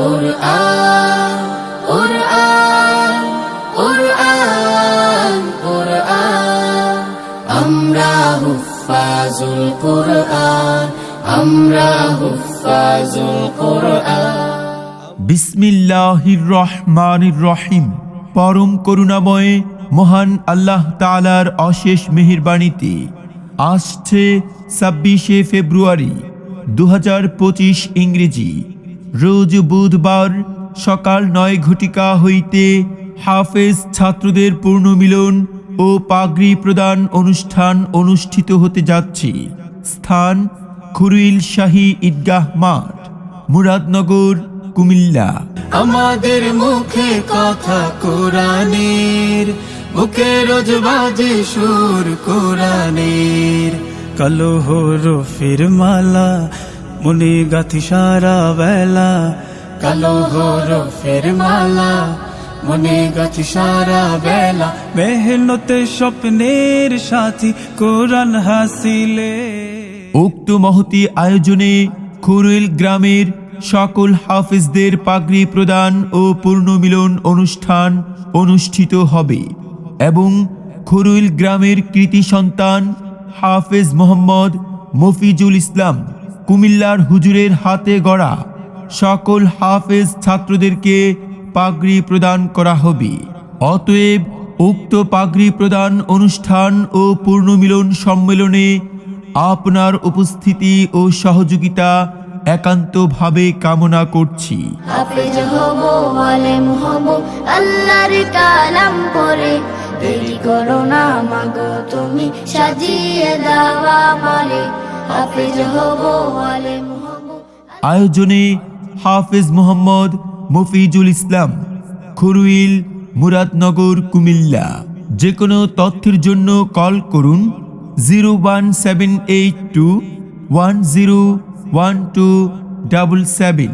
কোরআন কোরআন কোরআন রহিম। পরম করুণাময় মহান আল্লাহ তাআলার অশেষ মেহেরবাণীতে আসছে ছাব্বিশে ফেব্রুয়ারি দু হাজার পঁচিশ ইংরেজি। রোজ বুধবার সকাল নয় ঘটিকা হইতে হাফেজ ছাত্রদের পূর্ণমিলন ও পাগড়ি প্রদান অনুষ্ঠান অনুষ্ঠিত হতে যাচ্ছে। স্থান খুরুইল শাহী ঈদগাহ মাঠ, মুরাদনগর, কুমিল্লা। আমাদের মুখে কথা কোরআনের বুকে রোজ বাজে সুর কোরআনের। কালো হরফের মালা মনে গাথি সারা বেলা। কালো হরফের মালা মনে গাছি সারা বেলা। মেহনতে স্বপ্নের সাথী কোরআন হাসিলে। উক্ত মহতি আয়োজনে খুরুইল গ্রামের সকল হাফিজদের পাগড়ি প্রদান ও পূর্ণমিলন অনুষ্ঠান অনুষ্ঠিত হবে এবং খুরুইল গ্রামের কৃতি সন্তান হাফেজ মোহাম্মদ মফিজুল ইসলাম কুমিল্লার হুজুরের হাতে গড়া সকল হাফেজ ছাত্রদেরকে পাগড়ি প্রদান করা হবে। অতএব উক্ত পাগড়ি প্রদান অনুষ্ঠান ও পূর্ণমিলন সম্মেলনে আপনার উপস্থিতি ও সহযোগিতা একান্তভাবে কামনা করছি। দেরি করো না, মাগো, তুমি সাজিয়ে আয়োজনে হাফেজ মোহাম্মদ মফিজুল ইসলাম, খুরুইল, মুরাদনগর, কুমিল্লা। যে কোনো তথ্যের জন্য কল করুন zero one seven eight two one zero one two double seven.